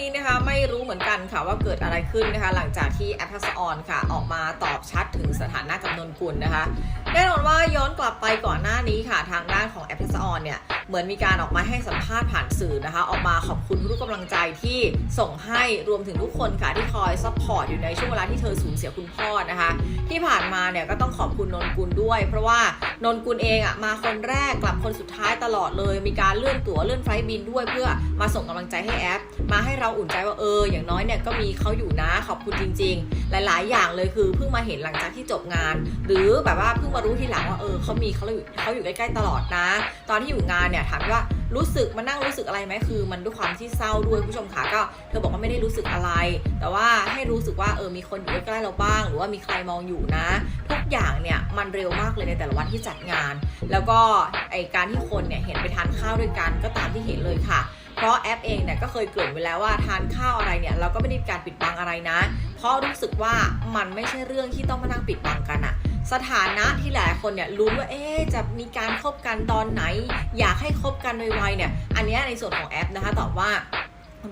นี้นะคะไม่รู้เหมือนกันค่ะว่าเกิดอะไรขึ้นนะคะ หลังจากที่แอปทัศออนค่ะออกมาตอบชัดถึงสถานะกับนนกุลนะคะแน่นอนว่าย้อนกลับไปก่อนหน้านี้ค่ะทางด้านของแอปทัศออนเนี่ยเหมือนมีการออกมาให้สัมภาษณ์ผ่านสื่อนะคะ ออกมาขอบคุณทุกกำลังใจที่ส่งให้รวมถึงทุกคนค่ะที่คอยซัพพอร์ตอยู่ในช่วงเวลาที่เธอสูญเสียคุณพ่อนะคะ ที่ผ่านมาเนี่ยก็ต้องขอบคุณนนกุลด้วย เพราะว่านนกุลเองอะมาคนแรกกลับคนสุดท้ายตลอดเลย มีการเลื่อนตั๋วเลื่อนไฟล์บินด้วยเพื่อมาส่งกำลังใจให้แอป มาให้เราอุ่นใจว่าเออ อย่างน้อยเนี่ยก็มีเขาอยู่นะขอบคุณจริง ๆ หลาย ๆ อย่างเลยคือเพิ่งมาเห็นหลังจากที่จบงาน หรือแบบว่าเพิ่งมารู้ทีหลังว่าเออเขามีเขาอยู่เขาอยู่ใกล้ๆตลอดนะ ตอนที่อยู่งานเนี่ยถามว่า รู้สึกมานั่งรู้สึกอะไรไหมคือ มันด้วยความที่เศร้าด้วยคุณผู้ชมค่ะก็เธอบอกว่าไม่ได้รู้สึกอะไร แต่ว่าให้รู้สึกว่าเออมีคนอยู่ใกล้เราบ้าง หรือว่ามีใครมองอยู่นะ ทุกอย่างเนี่ยมันเร็วมากเลยในแต่ละวันที่จัดงาน แล้วก็ไอการที่คนเนี่ยเห็นไปทานข้าวด้วยกันก็ตามที่เห็นเลยค่ะเพราะแอปเองเนี่ยก็เคยเกริ่นไว้แล้วว่าทานข้าวอะไรเนี่ยเราก็ไม่ได้การปิดบังอะไรนะ เพราะรู้สึกว่ามันไม่ใช่เรื่องที่ต้องมานั่งปิดบังกันอะ สถานะที่หลายคนเนี่ยลุ้นว่าเอ๊จะมีการคบกันตอนไหน อยากให้คบกันไวๆเนี่ยอันนี้ในส่วนของแอปนะคะตอบว่า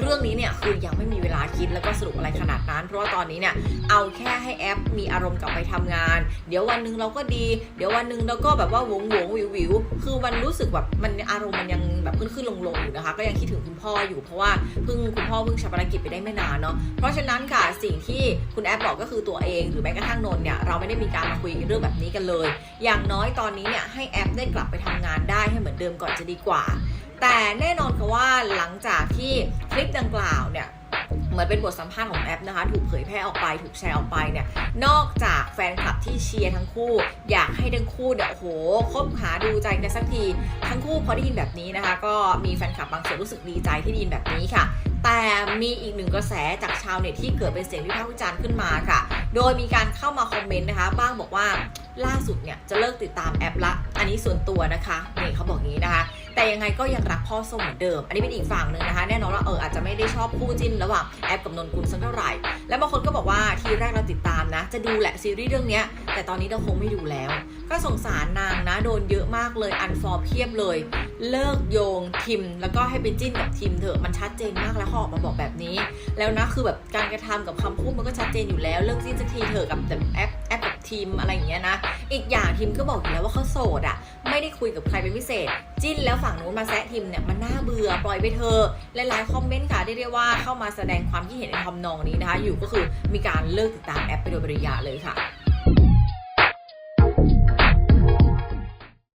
เรื่องนี้เนี่ยคือยังไม่มีเวลาคิดแล้วก็สรุปอะไรขนาดนั้น เพราะว่าตอนนี้เนี่ยเอาแค่ให้แอปมีอารมณ์กลับไปทำงาน เดี๋ยววันหนึงเราก็ดี เดี๋ยววันหนึงเราก็แบบว่าวงวงวิววิวคือมันรู้สึกแบบมันอารมณ์มันยังแบบขึ้นขึ้นลงลงอยู่นะคะ ก็ยังคิดถึงคุณพ่ออยู่เพราะว่าเพิ่งคุณพ่อเพิ่งชาปนกิจไปได้ไม่นานเนาะเพราะฉะนั้นค่ะสิ่งที่ คุณแอปบอกก็คือตัวเองหรือแม้กระทั่งนนเนี่ยเราไม่ได้มีการมาคุยเรื่องแบบนี้กันเลย อย่างน้อยตอนนี้เนี่ยให้แอปได้กลับไปทำงานได้ให้เหมือนเดิมก่อนจะดีกว่า แต่แน่นอนค่ะว่าหลังจากที่คลิปดังกล่าวเนี่ยเหมือนเป็นบทสัมภาษณ์ของแอปนะคะ ถูกเผยแพร่ออกไปถูกแชร์ออกไปเนี่ยนอกจากแฟนคลับที่เชียร์ทั้งคู่ อยากให้ทั้งคู่เนี่ยโอ้โหคบหาดูใจกันสักที ทั้งคู่พอได้ยินแบบนี้นะคะ ก็มีแฟนคลับบางส่วนรู้สึกดีใจที่ได้ยินแบบนี้ค่ะ แต่มีอีกหนึ่งกระแสจากชาวเน็ตที่เกิดเป็นเสียงวิพากษ์วิจารณ์ขึ้นมาค่ะ โดยมีการเข้ามาคอมเมนต์นะคะ บ้างบอกว่าล่าสุดเนี่ยจะเลิกติดตามแอปละ อันนี้ส่วนตัวนะคะนี่เขาบอกงี้นะคะ ยังไงก็ยังรักพ่อส้มเหมือนเดิม อันนี้เป็นอีกฝั่งหนึ่งนะคะ แน่นอนว่าเอออาจจะไม่ได้ชอบคู่จิ้นระหว่างแอปกับนนกุลสักเท่าไหร่ แล้วบางคนก็บอกว่าทีแรกเราติดตามนะ จะดูแหละซีรีส์เรื่องนี้แต่ตอนนี้เราคงไม่ดูแล้ว ก็สงสารนางนะโดนเยอะมากเลยอันฟอร์เพียบเลย เลิกโยงทิม แล้วก็ให้ไปจิ้นกับทิมเถอะมันชัดเจนมากแล้วเขาออกมาบอกแบบนี้ แล้วนะคือแบบการกระทำกับคำพูดมันก็ชัดเจนอยู่แล้วเลิกจิ้นสักทีเถอะกับแบบแอปแอปกับทีมอะไรอย่างเงี้ยนะ อีกอย่างทีมก็บอกอยู่แล้วว่าเขาโสดอะ ไม่ได้คุยกับใครเป็นพิเศษ จิ้นแล้วฝั่งนู้นมาแซะทิมเนี่ยมันน่าเบื่อปล่อยไปเธอหลายๆคอมเมนต์ค่ะได้เรียกว่าเข้ามาแสดงความคิดเห็นในทำนองนี้นะคะ อยู่ก็คือมีการเลิกติดตามแอปไปโดยปริยาเลยค่ะ